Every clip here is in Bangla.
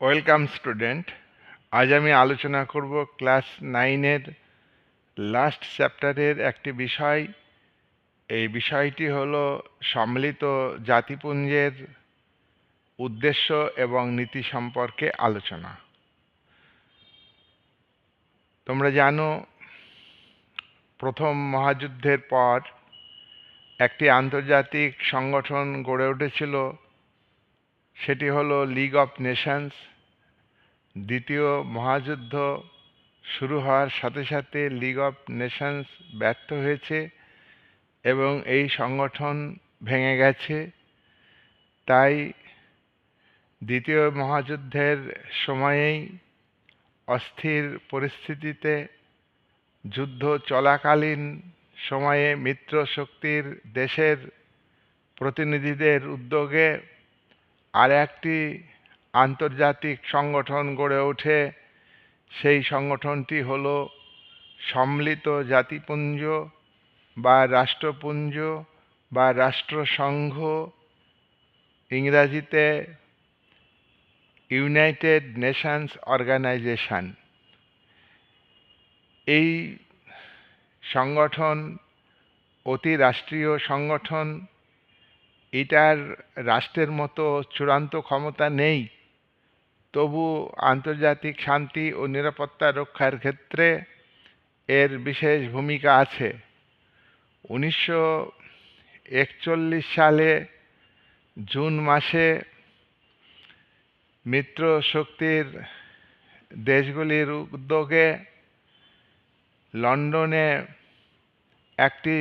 Welcome student. আজ আমি আলোচনা করব ক্লাস নাইনের লাস্ট চ্যাপ্টারের একটি বিষয়। এই বিষয়টি হল সম্মিলিত জাতিপুঞ্জের উদ্দেশ্য এবং নীতি সম্পর্কে আলোচনা। তোমরা জানো, প্রথম মহাযুদ্ধের পর একটি আন্তর্জাতিক সংগঠন গড়ে উঠেছিল। সেটি হলো লিগ অফ নেশনস দ্বিতীয় মহাযুদ্ধ শুরু হওয়ার সাথে সাথে লিগ অফ নেশনস ব্যর্থ হয়েছে এবং এই সংগঠন ভেঙে গেছে। তাই দ্বিতীয় মহাযুদ্ধের সময়েই অস্থির পরিস্থিতিতে যুদ্ধ চলাকালীন সময়ে মিত্র শক্তির দেশের প্রতিনিধিদের উদ্যোগে আর একটি আন্তর্জাতিক সংগঠন গড়ে ওঠে। সেই সংগঠনটি হল সম্মিলিত জাতিপুঞ্জ বা রাষ্ট্রপুঞ্জ বা রাষ্ট্রসংঘ। ইংরাজিতে ইউনাইটেড নেশনস অর্গানাইজেশন। এই সংগঠন অতি রাষ্ট্রীয় সংগঠন। এটার রাষ্ট্রের মতো চূড়ান্ত ক্ষমতা নেই। তবু আন্তর্জাতিক শান্তি ও নিরাপত্তা রক্ষার ক্ষেত্রে এর বিশেষ ভূমিকা আছে। উনিশশো একচল্লিশ সালে জুন মাসে মিত্র শক্তির দেশগুলির উদ্যোগে লন্ডনে একটি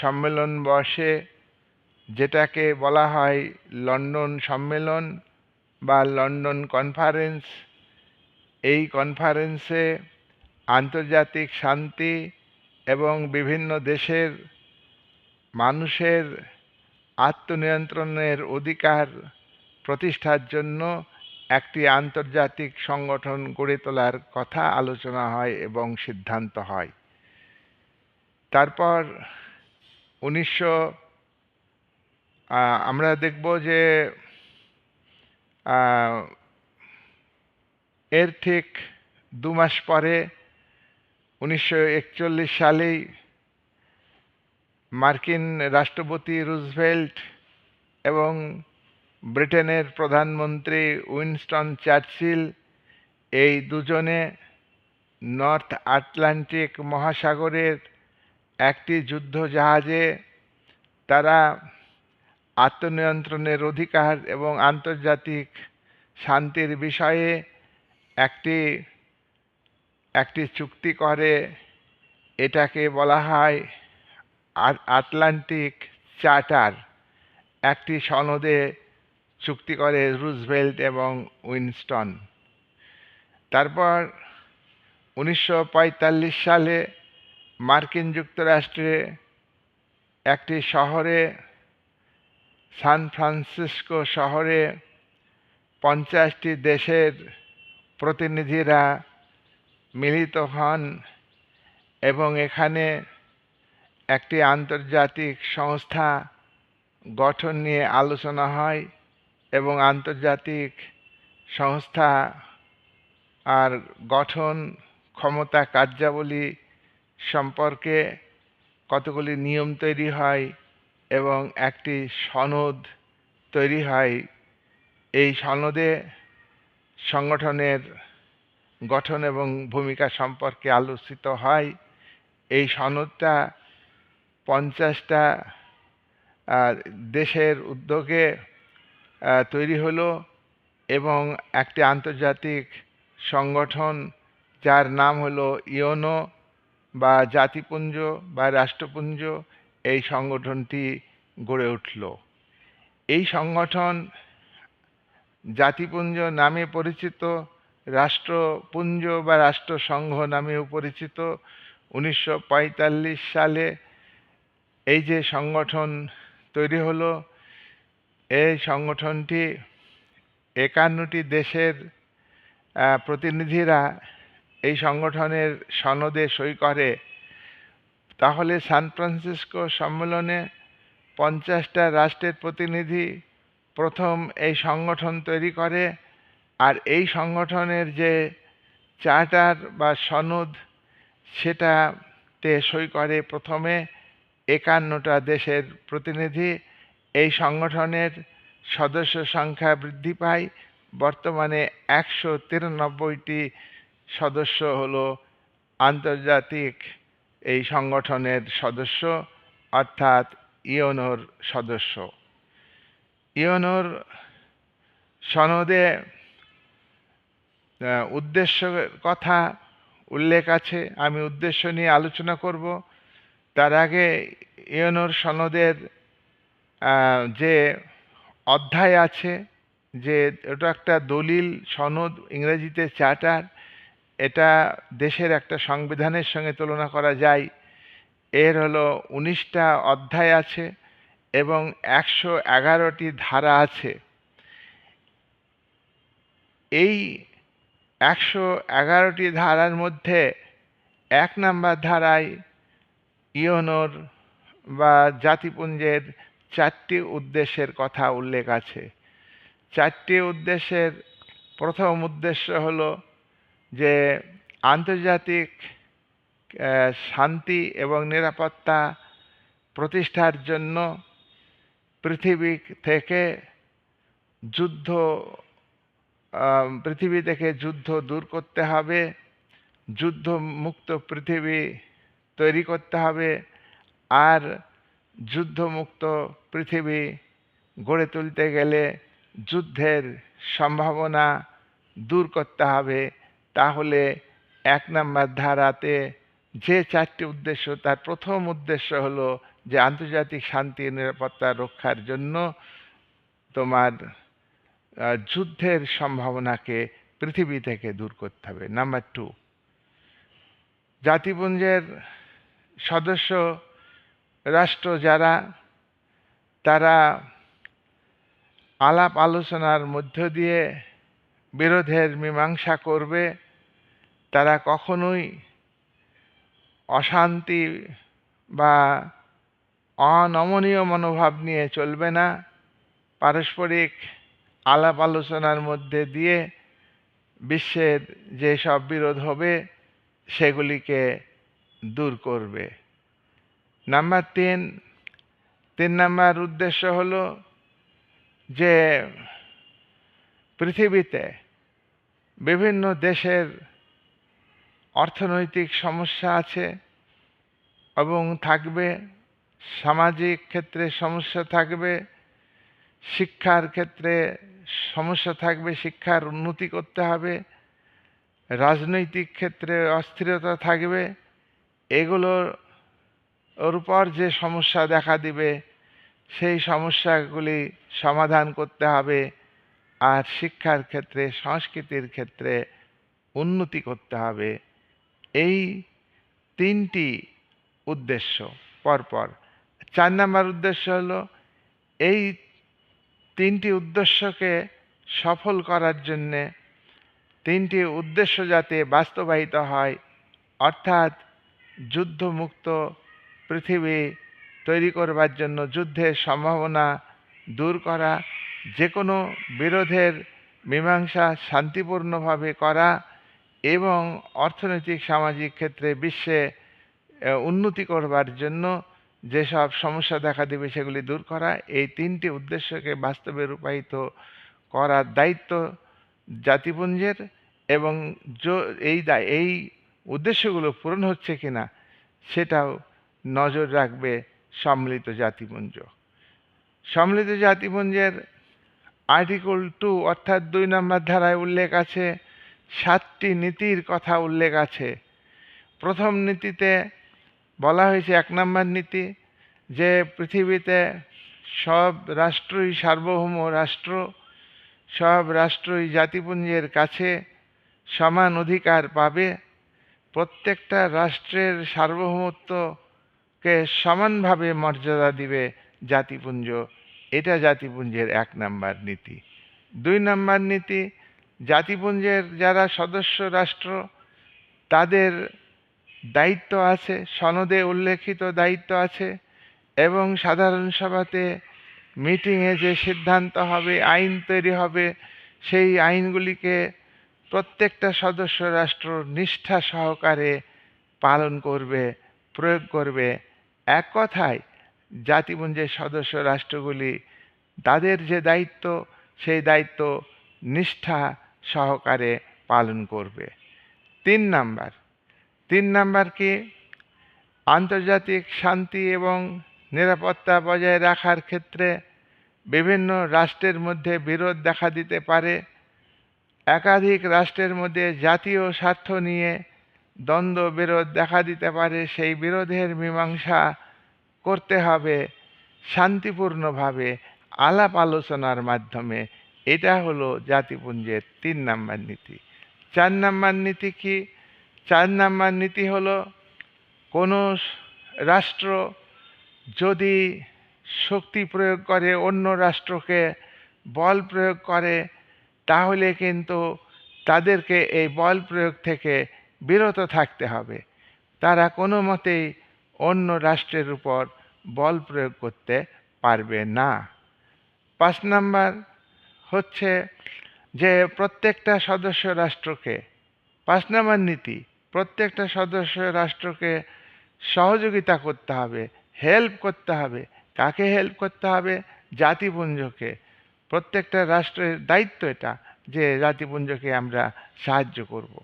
সম্মেলন বসে যেটাকে বলা হয় লন্ডন সম্মেলন বা লন্ডন কনফারেন্স। এই কনফারেন্সে আন্তর্জাতিক শান্তি এবং বিভিন্ন দেশের মানুষের আত্মনিয়ন্ত্রণের অধিকার প্রতিষ্ঠার জন্য একটি আন্তর্জাতিক সংগঠন গড়ে তোলার কথা আলোচনা হয় এবং সিদ্ধান্ত হয়। তারপর উনিশশো আমরা দেখব যে এর ঠিক দু মাস পরে উনিশশো একচল্লিশ সালেই মার্কিন রাষ্ট্রপতি রুজভেল্ট এবং ব্রিটেনের প্রধানমন্ত্রী উইনস্টন চার্চিল এই দুজনে নর্থ আটলান্টিক মহাসাগরের একটি যুদ্ধ জাহাজে তারা আত্মনিয়ন্ত্রণের অধিকার এবং আন্তর্জাতিক শান্তির বিষয়ে একটি একটি চুক্তি করে। এটাকে বলা হয় আটলান্টিক চার্টার। একটি সনদে চুক্তি করে রুজভেল্ট এবং উইনস্টন। তারপর উনিশশো পঁয়তাল্লিশ সালে মার্কিন যুক্তরাষ্ট্রে একটি শহরে সান ফ্রান্সিসকো শহরে পঞ্চাশটি দেশের প্রতিনিধিরা মিলিত হন এবং এখানে একটি আন্তর্জাতিক সংস্থা গঠন নিয়ে আলোচনা হয় এবং আন্তর্জাতিক সংস্থা আর গঠন, ক্ষমতা, কার্যাবলী সম্পর্কে কতগুলি নিয়ম তৈরি হয় এবং একটি সনদ তৈরি হয়। এই সনদে সংগঠনের গঠন এবং ভূমিকা সম্পর্কে আলোচিত হয়। এই সনদটা পঞ্চাশটা দেশের উদ্যোগে তৈরি হলো এবং একটি আন্তর্জাতিক সংগঠন যার নাম হলো ইয়োনো বা জাতিপুঞ্জ বা রাষ্ট্রপুঞ্জ। এই সংগঠনটি গড়ে উঠল। এই সংগঠন জাতিপুঞ্জ নামে পরিচিত, রাষ্ট্রপুঞ্জ বা রাষ্ট্রসংঘ নামেও পরিচিত। উনিশশো পঁয়তাল্লিশ সালে এই যে সংগঠন তৈরি হলো, এই সংগঠনটি একান্নটি দেশের প্রতিনিধিরা এই সংগঠনের সনদে সই করে। তাহলে সান ফ্রান্সিসকো সম্মেলনে পঞ্চাশটা রাষ্ট্রের প্রতিনিধি প্রথম এই সংগঠন তৈরি করে, আর এই সংগঠনের যে চার্টার বা সনদ, সেটাতে সই করে প্রথমে একান্নটা দেশের প্রতিনিধি। এই সংগঠনের সদস্য সংখ্যা বৃদ্ধি পায়। বর্তমানে একশো তিরানব্বইটি সদস্য হলো আন্তর্জাতিক এই সংগঠনের সদস্য অর্থাৎ ইওনোর সদস্য। ইওনোর সনদে আহ, উদ্দেশ্যের কথা উল্লেখ আছে। আমি উদ্দেশ্য নিয়ে আলোচনা করব। তার আগে ইওনোর সনদের যে অধ্যায় আছে যে ওটা একটা দলিল সনদ ইংরেজিতে চার্টার এটা দেশের একটা সংবিধানের সঙ্গে তুলনা করা যায়। এর হলো উনিশটা অধ্যায় আছে এবং একশো এগারোটি ধারা আছে। এই একশো এগারোটি ধারার মধ্যে এক নাম্বার ধারায় ইওনোর বা জাতিপুঞ্জের চারটি উদ্দেশ্যের কথা উল্লেখ আছে। চারটি উদ্দেশ্যের প্রথম উদ্দেশ্য হলো যে আন্তর্জাতিক শান্তি এবং নিরাপত্তা প্রতিষ্ঠার জন্য পৃথিবী থেকে যুদ্ধ পৃথিবী থেকে যুদ্ধ দূর করতে হবে, যুদ্ধ মুক্ত পৃথিবী তৈরি করতে হবে আর যুদ্ধমুক্ত পৃথিবী গড়ে তুলতে গেলে যুদ্ধের সম্ভাবনা দূর করতে হবে। তাহলে এক নম্বর ধারাতে যে চারটি উদ্দেশ্য, তার প্রথম উদ্দেশ্য হলো যে আন্তর্জাতিক শান্তি, নিরাপত্তা রক্ষার জন্য তোমার যুদ্ধের সম্ভাবনাকে পৃথিবী থেকে দূর করতে হবে। নাম্বার টু, জাতিপুঞ্জের সদস্য রাষ্ট্র যারা, তারা আলাপ আলোচনার মধ্য দিয়ে বিরোধের মীমাংসা করবে। তারা কখনোই অশান্তি বা অনমনীয় মনোভাব নিয়ে চলবে না। পারস্পরিক আলাপ আলোচনার মধ্যে দিয়ে বিশ্বের যেসব বিরোধ হবে, সেগুলিকে দূর করবে। নাম্বার তিন তিন নাম্বার উদ্দেশ্য হলো যে পৃথিবীতে বিভিন্ন দেশের অর্থনৈতিক সমস্যা আছে এবং থাকবে, সামাজিক ক্ষেত্রে সমস্যা থাকবে, শিক্ষার ক্ষেত্রে সমস্যা থাকবে, শিক্ষার উন্নতি করতে হবে, রাজনৈতিক ক্ষেত্রে অস্থিরতা থাকবে, এগুলোর ওর উপর যে সমস্যা দেখা দিবে, সেই সমস্যাগুলি সমাধান করতে হবে আর শিক্ষার ক্ষেত্রে, সংস্কৃতির ক্ষেত্রে উন্নতি করতে হবে। এই তিনটি উদ্দেশ্য পরপর। চার নম্বর উদ্দেশ্য হলো, এই তিনটি উদ্দেশ্যকে সফল করার জন্যে তিনটি উদ্দেশ্য যাতে বাস্তবায়িত হয়, অর্থাৎ যুদ্ধমুক্ত পৃথিবী তৈরি করবার জন্য যুদ্ধের সম্ভাবনা দূর করা যে কোনো বিরোধের মীমাংসা শান্তিপূর্ণভাবে করা এবং অর্থনৈতিক, সামাজিক ক্ষেত্রে বিশ্বে উন্নতি করবার জন্য যেসব সমস্যা দেখা দেবে সেগুলি দূর করা, এই তিনটি উদ্দেশ্যকে বাস্তবে রূপায়িত করার দায়িত্ব জাতিপুঞ্জের এবং এই এই উদ্দেশ্যগুলো পূরণ হচ্ছে কিনা সেটাও নজর রাখবে সম্মিলিত জাতিপুঞ্জ। সম্মিলিত জাতিপুঞ্জের আর্টিকেল টু অর্থাৎ দুই নম্বর ধারায় উল্লেখ আছে সাতটি নীতির কথা উল্লেখ আছে। প্রথম নীতিতে বলা হয়েছে এক নম্বর নীতি যে পৃথিবীতে সব রাষ্ট্রই সার্বভৌম রাষ্ট্র, সব রাষ্ট্রই জাতিপুঞ্জের কাছে সমান অধিকার পাবে। প্রত্যেকটা রাষ্ট্রের সার্বভৌমত্বকে সমানভাবে মর্যাদা দিবে জাতিপুঞ্জ। এটা জাতিপুঞ্জের এক নাম্বার নীতি। দুই নাম্বার নীতি জাতিপুঞ্জের যারা সদস্য রাষ্ট্র, তাদের দায়িত্ব আছে, সনদে উল্লেখিত দায়িত্ব আছে এবং সাধারণ সভাতে মিটিংয়ে যে সিদ্ধান্ত হবে, আইন তৈরি হবে, সেই আইনগুলিকে প্রত্যেকটা সদস্য রাষ্ট্র নিষ্ঠা সহকারে পালন করবে, প্রয়োগ করবে। এক কথায়, জাতিপুঞ্জের সদস্য রাষ্ট্রগুলি তাদের যে দায়িত্ব, সেই দায়িত্ব নিষ্ঠা সহকারে পালন করবে। তিন নাম্বার। তিন নাম্বার কি? আন্তর্জাতিক শান্তি এবং নিরাপত্তা বজায় রাখার ক্ষেত্রে বিভিন্ন রাষ্ট্রের মধ্যে বিরোধ দেখা দিতে পারে। একাধিক রাষ্ট্রের মধ্যে জাতীয় স্বার্থ নিয়ে দ্বন্দ্ব, বিরোধ দেখা দিতে পারে। সেই বিরোধের মীমাংসা করতে হবে শান্তিপূর্ণভাবে আলাপ আলোচনার মাধ্যমে। এটা হলো জাতিপুঞ্জের তিন নাম্বার নীতি। চার নাম্বার নীতি কি? চার নাম্বার নীতি হলো কোনো রাষ্ট্র যদি শক্তি প্রয়োগ করে, অন্য রাষ্ট্রকে বল প্রয়োগ করে, তাহলে কিন্তু তাদেরকে এই বল প্রয়োগ থেকে বিরত থাকতে হবে। তারা কোনো মতেই অন্য রাষ্ট্রের উপর বল প্রয়োগ করতে পারবে না। পাঁচ নাম্বার হচ্ছে যে প্রত্যেকটা সদস্য রাষ্ট্রকে, পাঁচ নাম্বার নীতি, প্রত্যেকটা সদস্য রাষ্ট্রকে সহযোগিতা করতে হবে হেল্প করতে হবে। কাকে হেল্প করতে হবে? জাতিপুঞ্জকে। প্রত্যেকটা রাষ্ট্রের দায়িত্ব এটা যে জাতিপুঞ্জকে আমরা সাহায্য করব।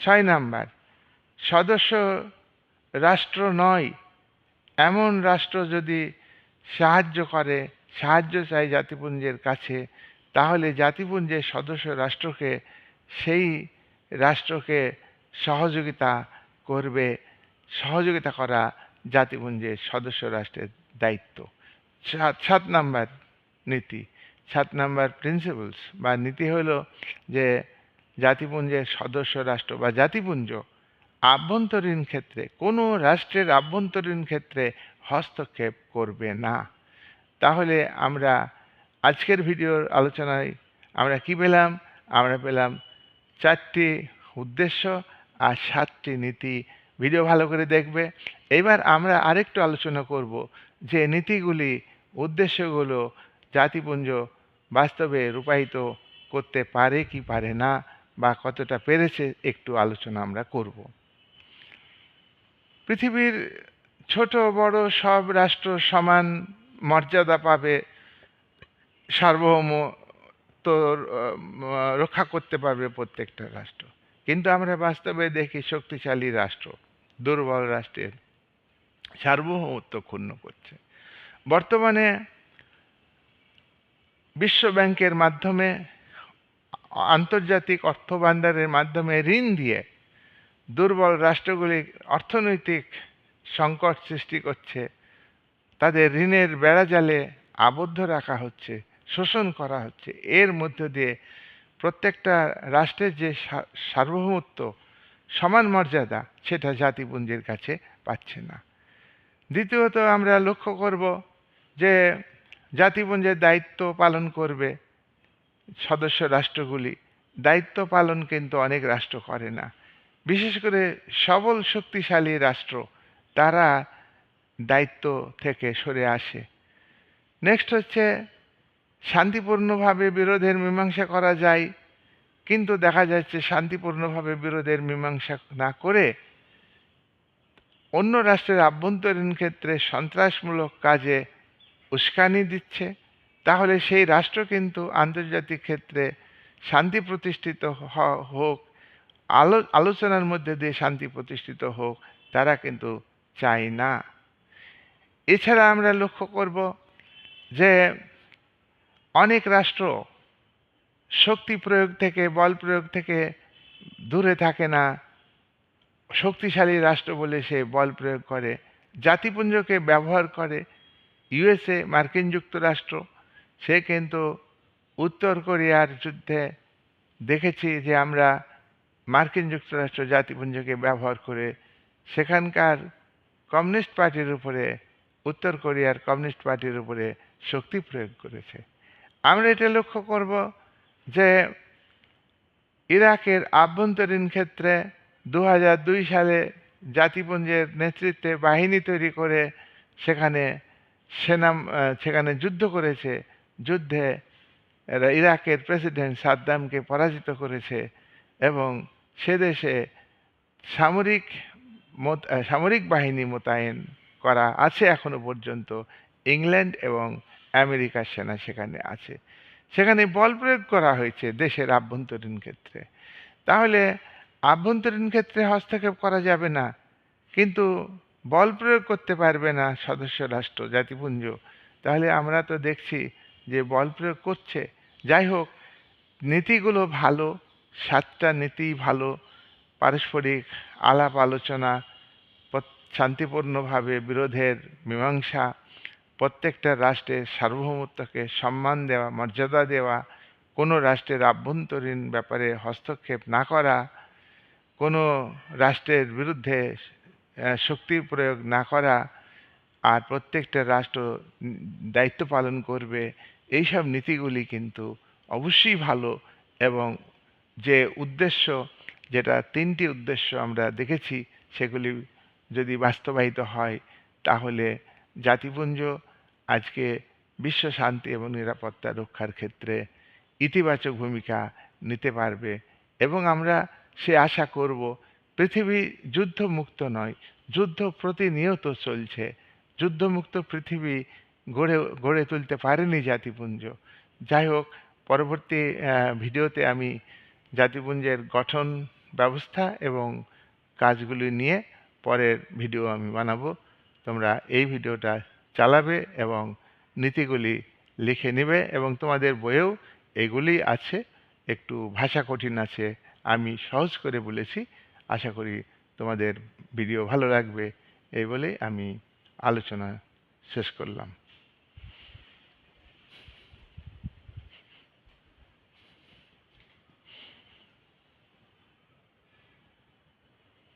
ছয় নাম্বার, সদস্য রাষ্ট্র নয়, এমন রাষ্ট্র যদি সাহায্য করে, সাহায্য চাই জাতিপুঞ্জের কাছে তাহলে জাতিপুঞ্জের সদস্য রাষ্ট্রকে, সেই রাষ্ট্রকে সহযোগিতা করবে, সহযোগিতা করা জাতিপুঞ্জের সদস্য রাষ্ট্রের দায়িত্ব। সাত নাম্বার নীতি, সাত নাম্বার প্রিন্সিপালস বা নীতি হলো যে জাতিপুঞ্জের সদস্য রাষ্ট্র বা জাতিপুঞ্জ আভ্যন্তরীণ ক্ষেত্রে, কোনো রাষ্ট্রের আভ্যন্তরীণ ক্ষেত্রে হস্তক্ষেপ করবে না। তাহলে আমরা আজকের ভিডিওর আলোচনায় আমরা কি পেলাম? আমরা পেলাম চারটি উদ্দেশ্য আর সাতটি নীতি। ভিডিও ভালো করে দেখবে। এবার আমরা আরেকটু আলোচনা করব যে নীতিগুলি, উদ্দেশ্যগুলো জাতিপুঞ্জ বাস্তবে রূপায়িত করতে পারে কি পারে না বা কতটা পেরেছে একটু আলোচনা আমরা করব। পৃথিবীর ছোট বড় সব রাষ্ট্র সমান মর্যাদা পাবে সার্বভৌমত্ব রক্ষা করতে পারবে প্রত্যেকটা রাষ্ট্র। কিন্তু আমরা বাস্তবে দেখি শক্তিশালী রাষ্ট্র, দুর্বল রাষ্ট্রের সার্বভৌমত্ব ক্ষুণ্ণ করছে। বর্তমানে বিশ্ব ব্যাংকের মাধ্যমে, আন্তর্জাতিক অর্থ ভাণ্ডারের মাধ্যমে ঋণ দিয়ে দুর্বল রাষ্ট্রগুলি অর্থনৈতিক সংকট সৃষ্টি করছে। তাদের ঋণের বেড়াজালে আবদ্ধ রাখা হচ্ছে শোষণ করা হচ্ছে। এর মধ্য দিয়ে প্রত্যেকটা রাষ্ট্রের যে সার্বভৌমত্ব সমান মর্যাদা, সেটা জাতিপুঞ্জের কাছে পাচ্ছে না। দ্বিতীয়ত আমরা লক্ষ্য করব যে জাতিপুঞ্জের দায়িত্ব পালন করবে সদস্য রাষ্ট্রগুলি। দায়িত্ব পালন কিন্তু অনেক রাষ্ট্র করে না। বিশেষ করে সবল শক্তিশালী রাষ্ট্র, তারা দায়িত্ব থেকে সরে আসে। নেক্সট হচ্ছে শান্তিপূর্ণভাবে বিরোধের মীমাংসা করা যায়, কিন্তু দেখা যাচ্ছে শান্তিপূর্ণভাবে বিরোধের মীমাংসা না করে অন্য রাষ্ট্রের আভ্যন্তরীণ ক্ষেত্রে সন্ত্রাসমূলক কাজে উস্কানি দিচ্ছে। তাহলে সেই রাষ্ট্র কিন্তু আন্তর্জাতিক ক্ষেত্রে শান্তি প্রতিষ্ঠিত হোক, আলো, আলোচনার মধ্যে দিয়ে শান্তি প্রতিষ্ঠিত হোক, তারা কিন্তু চায় না। এছাড়া আমরা লক্ষ্য করব যে অনেক রাষ্ট্র শক্তি প্রয়োগ থেকে, বল প্রয়োগ থেকে দূরে থাকে না। শক্তিশালী রাষ্ট্র বলে সে বল প্রয়োগ করে। জাতিপুঞ্জকে ব্যবহার করে ইউএসএ, মার্কিন যুক্তরাষ্ট্র। সে কিন্তু উত্তর কোরিয়ার যুদ্ধে দেখেছি যে আমরা মার্কিন যুক্তরাষ্ট্র জাতিপুঞ্জকে ব্যবহার করে সেখানকার কমিউনিস্ট পার্টির উপরে, উত্তর কোরিয়ার কমিউনিস্ট পার্টির উপরে শক্তি প্রয়োগ করেছে। আমরা এটা লক্ষ্য করব যে ইরাকের আভ্যন্তরীণ ক্ষেত্রে দু সালে জাতিপুঞ্জের নেতৃত্বে বাহিনী তৈরি করে সেখানে সেনা, সেখানে যুদ্ধ করেছে। যুদ্ধে ইরাকের প্রেসিডেন্ট সাদ্দামকে পরাজিত করেছে এবং সে দেশে সামরিক সামরিক বাহিনী মোতায়েন করা আছে এখনও পর্যন্ত। ইংল্যান্ড এবং আমেরিকার সেনা সেখানে আছে। সেখানে বল প্রয়োগ করা হয়েছে দেশের আভ্যন্তরীণ ক্ষেত্রে। তাহলে আভ্যন্তরীণ ক্ষেত্রে হস্তক্ষেপ করা যাবে না, কিন্তু বল প্রয়োগ করতে পারবে না সদস্য রাষ্ট্র, জাতিপুঞ্জ। তাহলে আমরা তো দেখছি যে বল প্রয়োগ করছে। যাই হোক, নীতিগুলো ভালো, সাতটা নীতি ভালো, পারস্পরিক আলাপ আলোচনা শান্তিপূর্ণভাবে বিরোধের মীমাংসা প্রত্যেকটা রাষ্ট্রের সার্বভৌমত্বকে সম্মান দেওয়া মর্যাদা দেওয়া কোনো রাষ্ট্রের আভ্যন্তরীণ ব্যাপারে হস্তক্ষেপ না করা কোনো রাষ্ট্রের বিরুদ্ধে আহ, শক্তি প্রয়োগ না করা আর প্রত্যেকটা রাষ্ট্র দায়িত্ব পালন করবে এইসব নীতিগুলি কিন্তু অবশ্যই ভালো এবং যে উদ্দেশ্য যেটা তিনটি উদ্দেশ্য আমরা দেখেছি সেগুলি যদি বাস্তবায়িত হয় তাহলে জাতিপুঞ্জ আজকে বিশ্ব শান্তি এবং নিরাপত্তা রক্ষার ক্ষেত্রে ইতিবাচক ভূমিকা নিতে পারবে এবং আমরা সে আশা করব পৃথিবী যুদ্ধমুক্ত নয়, যুদ্ধ প্রতিনিয়ত চলছে। যুদ্ধমুক্ত পৃথিবী গড়ে গড়ে তুলতে পারেনি জাতিপুঞ্জ। যাই হোক, পরবর্তী ভিডিওতে আমি জাতিপুঞ্জের গঠন, ব্যবস্থা এবং কাজগুলি নিয়ে পরের ভিডিও আমি বানাবো। তোমরা এই ভিডিওটা চালাবে এবং নীতিগুলি লিখে নেবে এবং তোমাদের বইয়েও এগুলি আছে, একটু ভাষা কঠিন আছে, আমি সহজ করে বলেছি। আশা করি তোমাদের ভিডিও ভালো লাগবে, এই বলেই আমি আলোচনা শেষ করলাম।